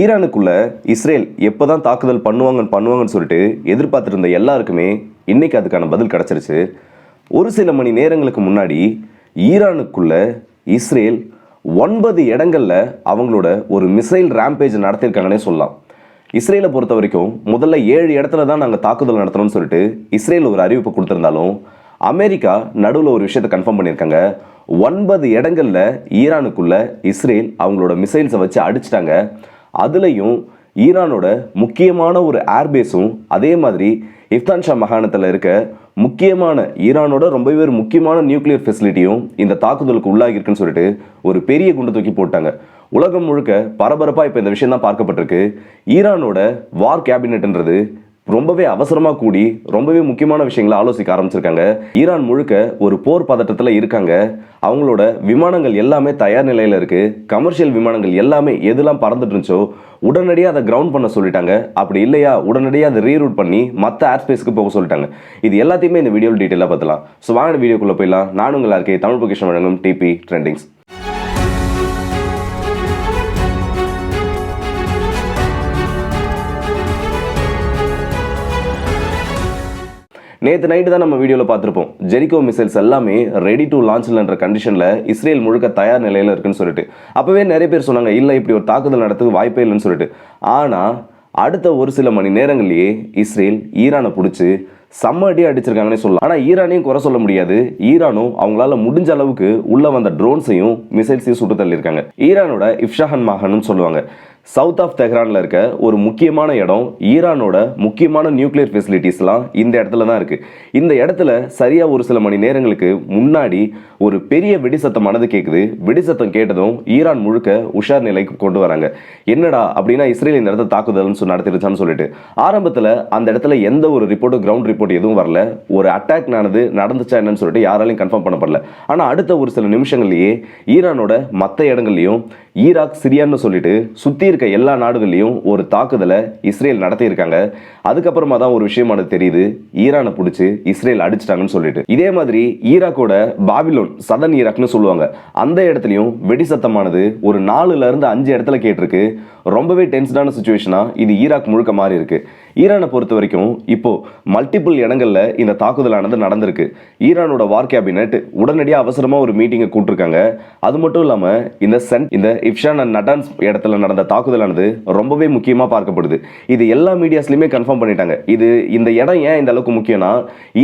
ஈரானுக்குள்ள Israel எப்போதான் தாக்குதல் பண்ணுவாங்கன்னு பண்ணுவாங்கன்னு சொல்லிட்டு எதிர்பார்த்துட்டு இருந்த எல்லாருக்குமே இன்னைக்கு அதுக்கான பதில் கிடச்சிருச்சு. ஒரு சில மணி நேரங்களுக்கு முன்னாடி ஈரானுக்குள்ள இஸ்ரேல் ஒன்பது இடங்களில் அவங்களோட ஒரு மிசைல் ரேம்பேஜ் நடத்தியிருக்காங்கன்னே சொல்லலாம். இஸ்ரேலை பொறுத்த வரைக்கும் முதல்ல ஏழு இடத்துல தான் நாங்கள் தாக்குதல் நடத்துறோம்னு சொல்லிட்டு இஸ்ரேல் ஒரு அறிவிப்பு கொடுத்துருந்தாலும் அமெரிக்கா நடுவில் ஒரு விஷயத்தை கன்ஃபார்ம் பண்ணியிருக்காங்க. ஒன்பது இடங்களில் ஈரானுக்குள்ள இஸ்ரேல் அவங்களோட மிசைல்ஸை வச்சு அடிச்சிட்டாங்க. அதுலேயும் ஈரானோட முக்கியமான ஒரு ஏர்பேஸும் அதே மாதிரி இஃப்தான்ஷா மாகாணத்தில் இருக்க முக்கியமான ஈரானோட ரொம்பவே ஒரு முக்கியமான நியூக்ளியர் ஃபெசிலிட்டியும் இந்த தாக்குதலுக்கு உள்ளாகியிருக்குன்னு சொல்லிட்டு ஒரு பெரிய குண்டு தூக்கி போட்டாங்க. உலகம் முழுக்க பரபரப்பாக இப்போ இந்த விஷயம் தான் பார்க்கப்பட்டிருக்கு. ஈரானோட வார் கேபினெட்ன்றது ரொம்பவே அவசரமாக கூடி ரொம்பவே முக்கியமான விஷயங்களை ஆலோசிக்க ஆரம்பிச்சிருக்காங்க. ஈரான் முழுக்க ஒரு போர் பதட்டத்தில் இருக்காங்க. அவங்களோட விமானங்கள் எல்லாமே தயார் நிலையில் இருக்குது கமர்ஷியல் விமானங்கள் எல்லாமே எதெல்லாம் பறந்துட்டு இருந்துச்சோ உடனடியாக அதை கிரவுண்ட் பண்ண சொல்லிட்டாங்க. அப்படி இல்லையா உடனடியாக அதை ரீரூட் பண்ணி மற்ற ஏர்ஸ்பேஸ்க்கு போக சொல்லிட்டாங்க. இது எல்லாத்தையுமே இந்த வீடியோ டீட்டெயிலாக பார்த்துலாம் ஸோ வாங்க வீடியோக்குள்ளே போயிடலாம். நானும் இருக்கே தமிழ் பொக்கிஷன் வழங்கும் டிபி ட்ரெண்டிங்ஸ் நேற்று நைட்டு தான் நம்ம வீடியோவில் பார்த்துருப்போம். ஜெரிகோ மிசைல்ஸ் எல்லாமே ரெடி டு லான்ச்லன்ற கண்டிஷனில் இஸ்ரேல் முழுக்க தயார் நிலையில் இருக்குன்னு சொல்லிட்டு. அப்போவே நிறைய பேர் சொன்னாங்க இல்லை இப்படி ஒரு தாக்குதல் நடத்துக்கு வாய்ப்பே இல்லைன்னு சொல்லிட்டு. ஆனால் அடுத்த ஒரு சில மணி நேரங்கள்லேயே இஸ்ரேல் ஈரானை பிடிச்சி செம்ம அடி அடிச்சிருக்காங்கன்னே சொல்லலாம். ஆனால் ஈரானையும் குறை சொல்ல முடியாது. ஈரானும் அவங்களால முடிஞ்ச அளவுக்கு உள்ளே வந்த ட்ரோன்ஸையும் மிசைல்ஸையும் சுட்டு தள்ளியிருக்காங்க. ஈரானோட இஃப்ஷாஹன் மாகாணம்னு சொல்லுவாங்க. சவுத் ஆஃப் தெஹ்ரானில் இருக்க ஒரு முக்கியமான இடம் ஈரானோட முக்கியமான நியூக்ளியர் ஃபெசிலிட்டிஸ்லாம் இந்த இடத்துல தான் இருக்குது இந்த இடத்துல சரியாக ஒரு சில மணி நேரங்களுக்கு முன்னாடி ஒரு பெரிய வெடிசத்தமானது கேட்குது வெடிசத்தம் கேட்டதும் ஈரான் முழுக்க உஷார் நிலைக்கு கொண்டு வராங்க. என்னடா அப்படின்னா இஸ்ரேல் இந்த இடத்த தாக்குதல்னு சொல்லி நடத்திருச்சான்னு சொல்லிட்டு. ஆரம்பத்தில் அந்த இடத்துல எந்த ஒரு ரிப்போர்ட்டும் கிரவுண்ட் ரிப்போர்ட் எதுவும் வரல. ஒரு அட்டாக் நடந்து நடந்துச்சா என்னன்னு சொல்லிட்டு யாராலையும் கன்ஃபார்ம் பண்ணப்படல. ஆனால் அடுத்த ஒரு சில நிமிஷங்கள்லேயே ஈரானோட மற்ற இடங்கள்லையும் ஈராக் சிரியான்னு சொல்லிட்டு சுற்றி இருக்க எல்லா நாடுகள்லையும் ஒரு தாக்குதலை இஸ்ரேல் நடத்தியிருக்காங்க. அதுக்கப்புறமா தான் ஒரு விஷயமானது தெரியுது. ஈரானை பிடிச்சி இஸ்ரேல் அடிச்சிட்டாங்கன்னு சொல்லிட்டு. இதே மாதிரி ஈராக்கோட பாபிலோன் சதன் ஈராக்னு சொல்லுவாங்க. அந்த இடத்துலையும் வெடி சத்தமானது ஒரு நாலுல இருந்து அஞ்சு இடத்துல கேட்டிருக்கு. ரொம்பவே டென்ஸ்டான சுச்சுவேஷனா இது ஈராக் முழுக்க மாறி இருக்குது ஈரானை பொறுத்த வரைக்கும் இப்போ மல்டிபிள் இடங்களில் இந்த தாக்குதலானது நடந்திருக்கு. ஈரானோட வார் கேபினெட் உடனடியாக அவசரமாக ஒரு மீட்டிங்கை கூட்டிருக்காங்க. அது மட்டும் இல்லாமல் இந்த சென் இந்த இப்ஷான் அண்ட் நட்டான்ஸ் இடத்துல நடந்த தாக்குதலானது ரொம்பவே முக்கியமாக பார்க்கப்படுது. இது எல்லா மீடியாஸ்லையுமே கன்ஃபார்ம் பண்ணிட்டாங்க. இது இந்த இடம் ஏன் இந்த அளவுக்கு முக்கியம்னா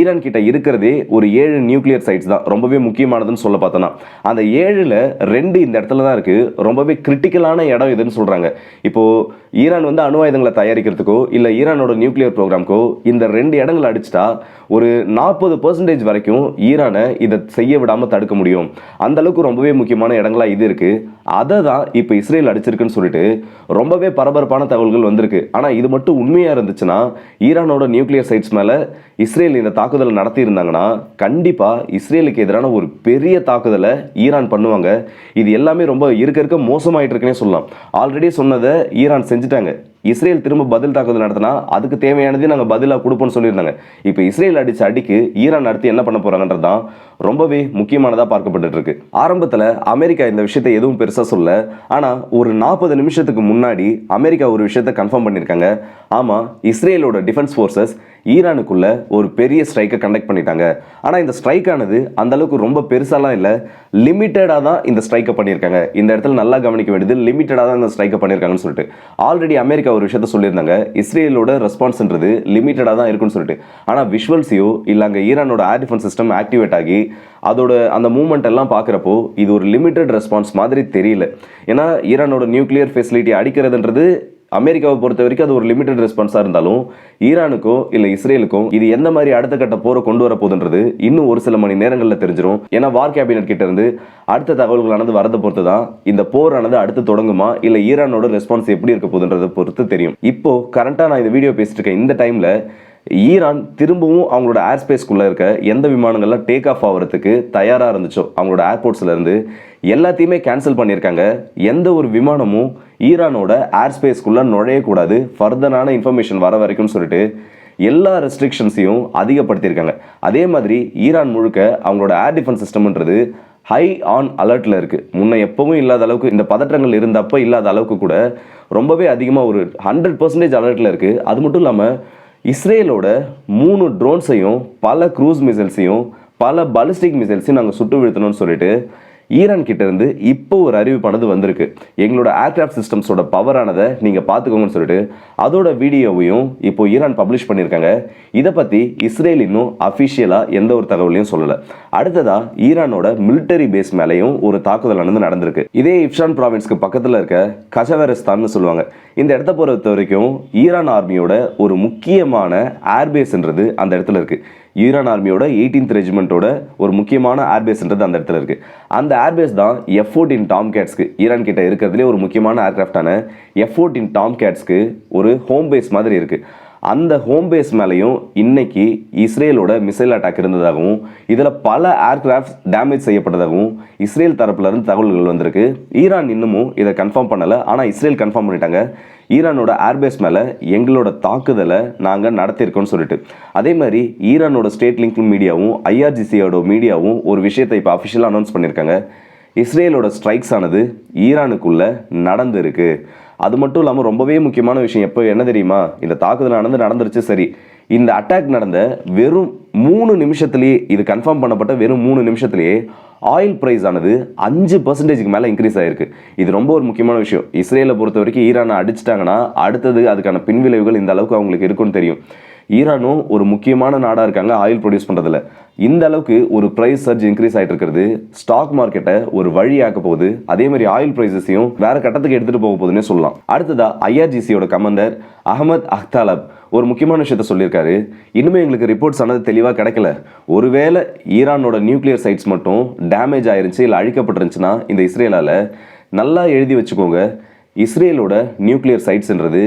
ஈரான் கிட்ட இருக்கிறதே ஒரு ஏழு நியூக்ளியர் சைட்ஸ் தான். ரொம்பவே முக்கியமானதுன்னு சொல்ல பார்த்தோன்னா அந்த ஏழில் ரெண்டு இந்த இடத்துல தான் இருக்கு. ரொம்பவே கிரிட்டிக்கலான இடம் இதுன்னு சொல்றாங்க. இப்போ ஈரான் வந்து அணு ஆயுதங்களை தயாரிக்கிறதுக்கோ இல்லை ஈரான் ஈரானோட நியூக்ளியர் ப்ரோக்ராம்க்கோ இந்த ரெண்டு இடங்களை அடிச்சிட்டா ஒரு நாற்பது பர்சன்டேஜ் வரைக்கும் ஈரானை இதை செய்ய விடாமல் தடுக்க முடியும். அந்த அளவுக்கு ரொம்பவே முக்கியமான இடங்களா இது இருக்கு. அதை தான் இப்போ இஸ்ரேல் அடிச்சிருக்குன்னு சொல்லிட்டு ரொம்பவே பரபரப்பான தகவல்கள் வந்திருக்கு. ஆனால் இது மட்டும் உண்மையாக இருந்துச்சுன்னா ஈரானோட நியூக்ளியர் சைட்ஸ் மேலே இஸ்ரேல் இந்த தாக்குதலை நடத்தியிருந்தாங்கன்னா கண்டிப்பாக இஸ்ரேலுக்கு எதிரான ஒரு பெரிய தாக்குதலை ஈரான் பண்ணுவாங்க. இது எல்லாமே ரொம்ப இருக்க இருக்க மோசமாயிட்டு இருக்குன்னே சொல்லலாம். ஆல்ரெடி சொன்னதை ஈரான் செஞ்சுட்டாங்க. இஸ்ரேல் திரும்ப பதில் தாக்குதல் நடத்தினா அதுக்கு தேவையானதே நாங்கள் பதிலாக கொடுப்போம்னு சொல்லியிருந்தாங்க. இப்போ இஸ்ரேல் அடித்த அடிக்கு ஈரான் அடுத்து என்ன பண்ண போகிறாங்கன்றது தான் ரொம்பவே முக்கியமானதாக பார்க்கப்பட்டு இருக்கு ஆரம்பத்தில் அமெரிக்கா இந்த விஷயத்தை எதுவும் பெருசாக சொல்ல ஆனால் ஒரு நாற்பது நிமிஷத்துக்கு முன்னாடி அமெரிக்கா ஒரு விஷயத்தை கன்ஃபார்ம் பண்ணியிருக்காங்க ஆமாம் இஸ்ரேலோட டிஃபென்ஸ் ஃபோர்ஸஸ் ஈரானுக்குள்ள ஒரு பெரிய ஸ்ட்ரைக்கை கண்டக்ட் பண்ணிட்டாங்க. ஆனால் இந்த ஸ்ட்ரைக்கானது அந்தளவுக்கு ரொம்ப பெருசாலாம் இல்லை. லிமிட்டடாக தான் இந்த ஸ்ட்ரைக்கை பண்ணியிருக்காங்க. இந்த இடத்துல நல்லா கவனிக்க வேண்டியது லிமிட்டடாக தான் இந்த ஸ்ட்ரைக்கை பண்ணியிருக்காங்கன்னு சொல்லிட்டு. ஆல்ரெடி அமெரிக்கா ஒரு விஷயத்த சொல்லியிருந்தாங்க. இஸ்ரேலோட ரெஸ்பான்ஸ்ன்றது லிமிட்டடாக தான் இருக்குன்னு சொல்லிட்டு. ஆனால் விஷுவல்ஸையோ இல்லை அங்கே ஈரானோட ஏர் டிஃபென்ஸ் சிஸ்டம் ஆக்டிவேட் ஆகி அதோட அந்த மூமெண்ட் எல்லாம் பார்க்குறப்போ இது ஒரு லிமிட்டட் ரெஸ்பான்ஸ் மாதிரி தெரியல. ஏன்னா ஈரானோட நியூக்ளியர் ஃபெசிலிட்டி அடிக்கிறதுன்றது அமெரிக்காவை பொறுத்த வரைக்கும் அது ஒரு லிமிடெட் ரெஸ்பான்ஸாக இருந்தாலும் ஈரானுக்கோ இல்லை இஸ்ரேலுக்கும் இது எந்த மாதிரி அடுத்த கட்ட போரை கொண்டு வர போதுன்றது இன்னும் ஒரு சில மணி நேரங்களில் தெரிஞ்சிடும் ஏன்னா வார் கேபினட் கிட்ட இருந்து அடுத்த தகவல்களானது வரதை பொறுத்து தான் இந்த போரானது அடுத்து தொடங்குமா இல்லை ஈரானோட ரெஸ்பான்ஸ் எப்படி இருக்க போதுன்றதை பொறுத்து தெரியும். இப்போ கரண்ட்டாக நான் இந்த வீடியோ பேசிட்டு இருக்கேன் இந்த டைமில் ஈரான் திரும்பவும் அவங்களோட ஏர் ஸ்பேஸ்க்குள்ளே இருக்க எந்த விமானங்கள்லாம் டேக் ஆஃப் ஆகிறதுக்கு தயாராக இருந்துச்சோ அவங்களோட ஏர்போர்ட்ஸ்லேருந்து எல்லாத்தையுமே கேன்சல் பண்ணியிருக்காங்க. எந்த ஒரு விமானமும் ஈரானோட ஏர் ஸ்பேஸ்க்குள்ளே நுழையக்கூடாது ஃபர்தரான இன்ஃபர்மேஷன் வர வரைக்கும் சொல்லிட்டு எல்லா ரெஸ்ட்ரிக்ஷன்ஸையும் அதிகப்படுத்தியிருக்காங்க. அதே மாதிரி ஈரான் முழுக்க அவங்களோட ஏர் டிஃபென்ஸ் சிஸ்டம்ன்றது ஹை ஆன் அலர்ட்டில் இருக்குது முன்ன எப்பவும் இல்லாத அளவுக்கு இந்த பதற்றங்கள் இருந்தப்போ இல்லாத அளவுக்கு கூட ரொம்பவே அதிகமாக ஒரு ஹண்ட்ரட் பர்சன்டேஜ் அலர்ட்டில் இருக்குது அது மட்டும் இல்லாமல் இஸ்ரேலோட மூணு ட்ரோன்ஸையும் பல க்ரூஸ் மிசைல்ஸையும் பல பாலிஸ்டிக் மிசைல்ஸையும் நாங்கள் சுட்டு வீழ்த்தணும்னு சொல்லிட்டு ஈரான் கிட்ட இருந்து இப்போ ஒரு அறிவிப்பானது வந்திருக்கு. எங்களோட ஏர்கிராஃப்ட் சிஸ்டம்ஸோட பவரானதை நீங்கள் பார்த்துக்கோங்கன்னு சொல்லிட்டு அதோட வீடியோவையும் இப்போ ஈரான் பப்ளிஷ் பண்ணியிருக்காங்க. இதை பற்றி இஸ்ரேல் இன்னும் அஃபிஷியலாக எந்த ஒரு தகவலையும் சொல்லலை. அடுத்ததா ஈரானோட மிலிட்டரி பேஸ் மேலேயும் ஒரு தாக்குதலானது நடந்திருக்கு. இதே இப்ஷான் ப்ராவின்ஸ்க்கு பக்கத்தில் இருக்க கஜவரஸ்தான்னு சொல்லுவாங்க. இந்த இடத்த பொறுத்த வரைக்கும் ஈரான் ஆர்மியோட ஒரு முக்கியமான ஏர்பேஸ்ன்றது அந்த இடத்துல இருக்கு. ஈரான் ஆர்மியோட எயிட்டீன்த் ரெஜிமெண்ட்டோட ஒரு முக்கியமான ஏர்பேஸ்ன்றது அந்த இடத்துல இருக்குது அந்த ஏர்பேஸ் தான் எஃப் ஃபோர்டீன் டாம் கேட்ஸ்க்கு ஈரான் கிட்ட இருக்கிறதுலே ஒரு முக்கியமான ஏர்கிராஃப்டான எஃப் ஃபோர்டீன் டாம் கேட்ஸ்க்கு ஒரு ஹோம் பேஸ் மாதிரி இருக்கு. அந்த ஹோம் பேஸ் மேலேயும் இன்னைக்கு இஸ்ரேலோட மிசைல் அட்டாக் இருந்ததாகவும் இதில் பல ஏர்கிராஃப்ட் டேமேஜ் செய்யப்பட்டதாகவும் இஸ்ரேல் தரப்புலேருந்து தகவல்கள் வந்திருக்கு. ஈரான் இன்னமும் இதை கன்ஃபார்ம் பண்ணலை. ஆனால் இஸ்ரேல் கன்ஃபார்ம் பண்ணிட்டாங்க. ஈரானோட ஏர்பேஸ் மேலே எங்களோட தாக்குதலை நாங்கள் நடத்தியிருக்கோம்னு சொல்லிட்டு. அதே மாதிரி ஈரானோட ஸ்டேட் லிங்க் மீடியாவும் ஐஆர்ஜிசியோட மீடியாவும் ஒரு விஷயத்தை இப்போ அஃபிஷியலாக அனௌன்ஸ் பண்ணியிருக்காங்க. இஸ்ரேலோட ஸ்ட்ரைக்ஸ் ஆனது ஈரானுக்குள்ளே நடந்திருக்கு. அது மட்டும் இல்லாமல் ரொம்பவே முக்கியமான விஷயம். எப்போ என்ன தெரியுமா? இந்த தாக்குதல் நடந்து நடந்துருச்சு சரி. இந்த அட்டாக் நடந்த வெறும் மூணு நிமிஷத்துலேயே இது கன்ஃபார்ம் பண்ணப்பட்ட வெறும் மூணு நிமிஷத்துலேயே ஆயில் ப்ரைஸ் ஆனது அஞ்சு பர்சன்டேஜுக்கு மேலே இன்க்ரீஸ் ஆயிருக்கு. இது ரொம்ப ஒரு முக்கியமான விஷயம். இஸ்ரேலை பொறுத்த வரைக்கும் ஈரானை அடிச்சிட்டாங்கன்னா அடுத்தது அதுக்கான பின்விளைவுகள் இந்த அளவுக்கு அவங்களுக்கு இருக்குன்னு தெரியும். ஈரானும் ஒரு முக்கியமான நாடாக இருக்காங்க ஆயில் ப்ரொடியூஸ் பண்ணுறதுல இந்த அளவுக்கு ஒரு ப்ரைஸ் சர்ஜ் இன்க்ரீஸ் ஆகிட்டு இருக்கிறது. ஸ்டாக் மார்க்கெட்டை ஒரு வழியாக்க போகுது. அதே மாதிரி ஆயில் ப்ரைஸஸையும் வேற கட்டத்துக்கு எடுத்துகிட்டு போக போகுதுன்னே சொல்லலாம். அடுத்ததா ஐஆர்ஜிசியோட கமாண்டர் அகமத் அக்தாலப் ஒரு முக்கியமான விஷயத்த சொல்லியிருக்காரு. இன்னுமே எங்களுக்கு ரிப்போர்ட்ஸ் ஆனது தெளிவாக கிடைக்கல. ஒருவேளை ஈரானோட நியூக்ளியர் சைட்ஸ் மட்டும் டேமேஜ் ஆயிருந்துச்சு இல்லை அழிக்கப்பட்டிருந்துச்சுன்னா இந்த இஸ்ரேலால் நல்லா எழுதி வச்சுக்கோங்க. இஸ்ரேலோட நியூக்ளியர் சைட்ஸ்ன்றது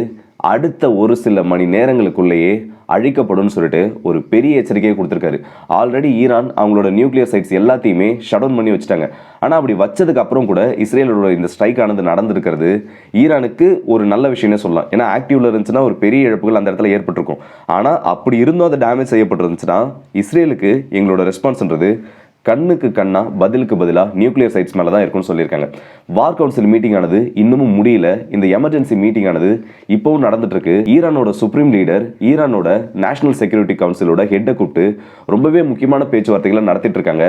அடுத்த ஒரு சில மணி நேரங்களுக்குள்ளேயே அழிக்கப்படும் சொல்லிட்டு ஒரு பெரிய எச்சரிக்கையை கொடுத்துருக்காரு. ஆல்ரெடி ஈரான் அவங்களோட நியூக்ளியர் சைட்ஸ் எல்லாத்தையுமே ஷட் டவுன் பண்ணி வச்சுட்டாங்க. ஆனால் அப்படி வச்சதுக்கு அப்புறம் கூட இஸ்ரேலோட இந்த ஸ்ட்ரைக் ஆனது நடந்திருக்கிறது ஈரானுக்கு ஒரு நல்ல விஷயம்னே சொல்லலாம். ஏன்னா ஆக்டிவ்ல இருந்துச்சுன்னா ஒரு பெரிய இழப்புகள் அந்த இடத்துல ஏற்பட்டிருக்கும். ஆனால் அப்படி இருந்தும் அதை டேமேஜ் செய்யப்பட்டிருந்துச்சுன்னா இஸ்ரேலுக்கு எங்களோட ரெஸ்பான்ஸ்ன்றது கண்ணுக்கு கண்ணா பதிலுக்கு பதிலாக நியூக்ளியர் சைட்ஸ் மேலே தான் இருக்கும்னு சொல்லியிருக்காங்க. வார் கவுன்சில் மீட்டிங் ஆனது இன்னமும் முடியல. இந்த எமர்ஜென்சி மீட்டிங் ஆனது இப்போவும் நடந்துட்டுருக்கு. ஈரானோட சுப்ரீம் லீடர் ஈரானோட நேஷனல் செக்யூரிட்டி கவுன்சிலோட ஹெட்டை கூப்பிட்டு ரொம்பவே முக்கியமான பேச்சுவார்த்தைகளை நடத்திட்டு இருக்காங்க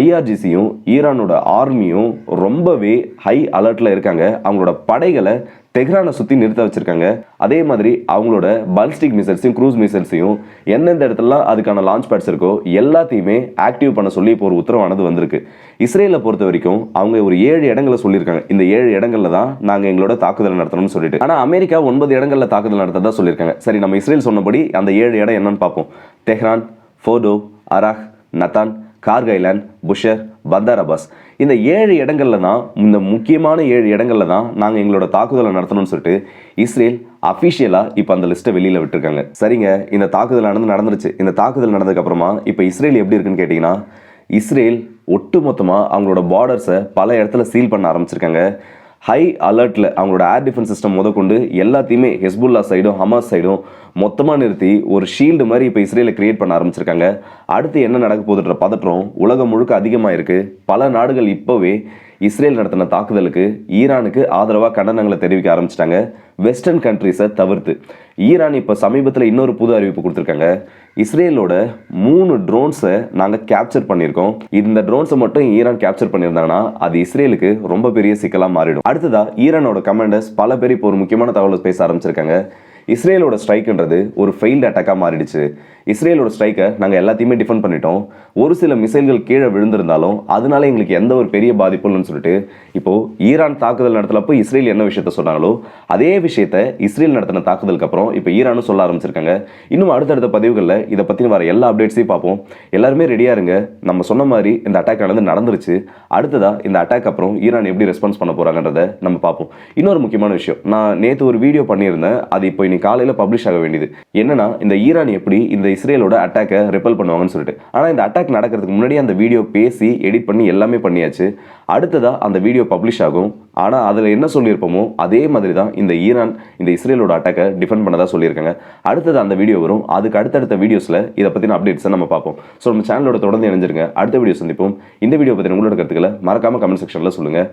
ஐஆர்ஜிசியும் ஈரானோட ஆர்மியும் ரொம்பவே ஹை அலர்ட்டில் இருக்காங்க. அவங்களோட படைகளை தெஹ்ரானை சுற்றி நிறுத்த வச்சுருக்காங்க. அதே மாதிரி அவங்களோட பல்ஸ்டிக் மிசைல்ஸையும் க்ரூஸ் மிசைல்ஸையும் எந்தெந்த இடத்துலலாம் அதுக்கான லான்ச் பேட்ஸ் இருக்கோ எல்லாத்தையுமே ஆக்டிவ் பண்ண சொல்லி இப்போ ஒரு உத்தரவானது வந்திருக்கு. இஸ்ரேலை பொறுத்த வரைக்கும் அவங்க ஒரு ஏழு இடங்களை சொல்லியிருக்காங்க. இந்த ஏழு இடங்களில் தான் நாங்கள் எங்களோட தாக்குதல் நடத்தணும்னு சொல்லிட்டு. ஆனால் அமெரிக்கா ஒன்பது இடங்களில் தாக்குதல் நடத்ததா சொல்லியிருக்காங்க. சரி நம்ம இஸ்ரேல் சொன்னபடி அந்த ஏழு இடம் என்னன்னு பார்ப்போம். Tehran Fordo Arak Natanz Kharg Island Bushehr Bandar Abbas. இந்த ஏழு இடங்கள்ல தான் இந்த முக்கியமான ஏழு இடங்களில் தான் நாங்கள் எங்களோட தாக்குதலை நடத்தணும்னு சொல்லிட்டு இஸ்ரேல் அஃபிஷியலாக இப்போ அந்த லிஸ்ட்டை வெளியில் விட்டுருக்காங்க. சரிங்க இந்த தாக்குதல் நடந்து நடந்துருச்சு. இந்த தாக்குதல் நடந்ததுக்கப்புறமா இப்போ இஸ்ரேல் எப்படி இருக்குன்னு கேட்டிங்கன்னா இஸ்ரேல் ஒட்டுமொத்தமாக அவங்களோட பார்டர்ஸை பல இடத்துல சீல் பண்ண ஆரம்பிச்சிருக்காங்க. ஹை அலர்ட்டில் அவங்களோட ஏர் டிஃபென்ஸ் சிஸ்டம் முதற்கொண்டு எல்லாத்தையுமே ஹெஸ்புல்லா சைடும் ஹமாஸ் சைடும் மொத்தமாக நிறுத்தி ஒரு ஷீல்டு மாதிரி இப்போ இஸ்ரேலை கிரியேட் பண்ண ஆரம்பிச்சிருக்காங்க. அடுத்து என்ன நடக்க போகுதுன்ற பதற்றம் உலகம் முழுக்க அதிகமாக இருக்குது பல நாடுகள் இப்போவே இஸ்ரேல் நடத்தின தாக்குதலுக்கு ஈரானுக்கு ஆதரவாக கண்டனங்களை தெரிவிக்க ஆரம்பிச்சிட்டாங்க. வெஸ்டர்ன் கண்ட்ரிஸை தவிர்த்து. ஈரான் இப்போ சமீபத்தில் இன்னொரு புது அறிவிப்பு கொடுத்துருக்காங்க. இஸ்ரேலோட மூணு ட்ரோன்ஸை நாங்கள் கேப்சர் பண்ணியிருக்கோம். இந்த ட்ரோன்ஸை மட்டும் ஈரான் கேப்சர் பண்ணியிருந்தாங்கன்னா அது இஸ்ரேலுக்கு ரொம்ப பெரிய சிக்கலாக மாறிடும். அடுத்ததா ஈரானோட கமாண்டர்ஸ் பல பேர் இப்போ ஒரு முக்கியமான தகவல் பேச ஆரம்பிச்சிருக்காங்க. இஸ்ரேலோட ஸ்ட்ரைக்குன்றது ஒரு ஃபெயில்டு அட்டாக்காக மாறிடுச்சு. இஸ்ரேலோட ஸ்ட்ரைக்கை நாங்கள் எல்லாத்தையுமே டிஃபெண்ட் பண்ணிட்டோம். ஒரு சில மிசைல்கள் கீழே விழுந்திருந்தாலும் அதனால எங்களுக்கு எந்த ஒரு பெரிய பாதிப்பும் இல்லைன்னு சொல்லிட்டு இப்போது ஈரான் தாக்குதல் நடத்தினப்போ இஸ்ரேல் என்ன விஷயத்த சொன்னாங்களோ அதே விஷயத்த இஸ்ரேல் நடத்தின தாக்குதலுக்கு அப்புறம் இப்போ ஈரானும் சொல்ல ஆரம்பிச்சிருக்காங்க. இன்னும் அடுத்தடுத்த பதிவுகளில் இதை பற்றின வர எல்லா அப்டேட்ஸையும் பார்ப்போம். எல்லாருமே ரெடியாக இருங்க. நம்ம சொன்ன மாதிரி இந்த அட்டாக் நடந்து நடந்துருச்சு. அடுத்ததாக இந்த அட்டாக் அப்புறம் ஈரான் எப்படி ரெஸ்பான்ஸ் பண்ண போறாங்கன்றத நம்ம பார்ப்போம். இன்னொரு முக்கியமான விஷயம் நான் நேற்று ஒரு வீடியோ பண்ணியிருந்தேன். அது இப்போ இன்னைக்கு காலையில் பப்ளிஷ் ஆக வேண்டியது. என்னன்னா இந்த ஈரான் எப்படி இந்த இஸ்ரேலோட அட்டாக்கை ரிப்பல் பண்ணுவாங்கன்னு சொல்லிட்டு. ஆனால் இந்த அட்டாக் நடக்கிறதுக்கு முன்னாடி அந்த வீடியோ பேசி எடிட் பண்ணி எல்லாமே பண்ணியாச்சு. அடுத்ததாக அந்த வீடியோ பப்ளிஷ் ஆகும். ஆனால் அதில் என்ன சொல்லியிருப்போமோ அதே மாதிரி தான் இந்த ஈரான் இந்த இஸ்ரேலோட அட்டாக்கை டிஃபெண்ட் பண்ணதாக சொல்லியிருக்காங்க. அடுத்தது அந்த வீடியோ வரும். அதுக்கு அடுத்தடுத்த வீடியோஸில் இதை பற்றின அப்டேட்ஸை நம்ம பார்ப்போம். ஸோ நம்ம சேனலோட தொடர்ந்து இணைஞ்சிருங்க. அடுத்த வீடியோ சந்திப்போம். இந்த வீடியோ பற்றின உங்களோட கருத்துக்களை மறக்காமல் கமெண்ட் செக்ஷனில் சொல்லுங்கள்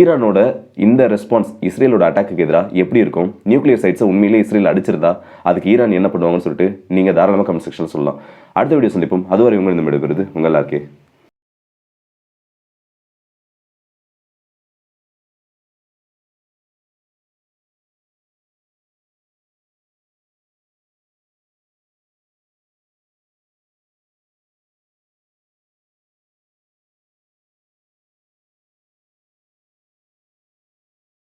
ஈரானோட இந்த ரெஸ்பான்ஸ் இஸ்ரேலோட அட்டாக்கு எதிராக எப்படி இருக்கும்? நியூக்ளியர் சைட்ஸை உண்மையிலே இஸ்ரேல் அடிச்சிருந்தா அதுக்கு ஈரான் என்ன பண்ணுவாங்கன்னு சொல்லிட்டு நீங்கள் தாராளமாக கமெண்ட் செக்ஷனில் சொல்லலாம். அடுத்த வீடியோ சந்திப்போம். அதுவரை உங்கள் இந்த விடுபெறுது உங்கள் எல்லாருக்கே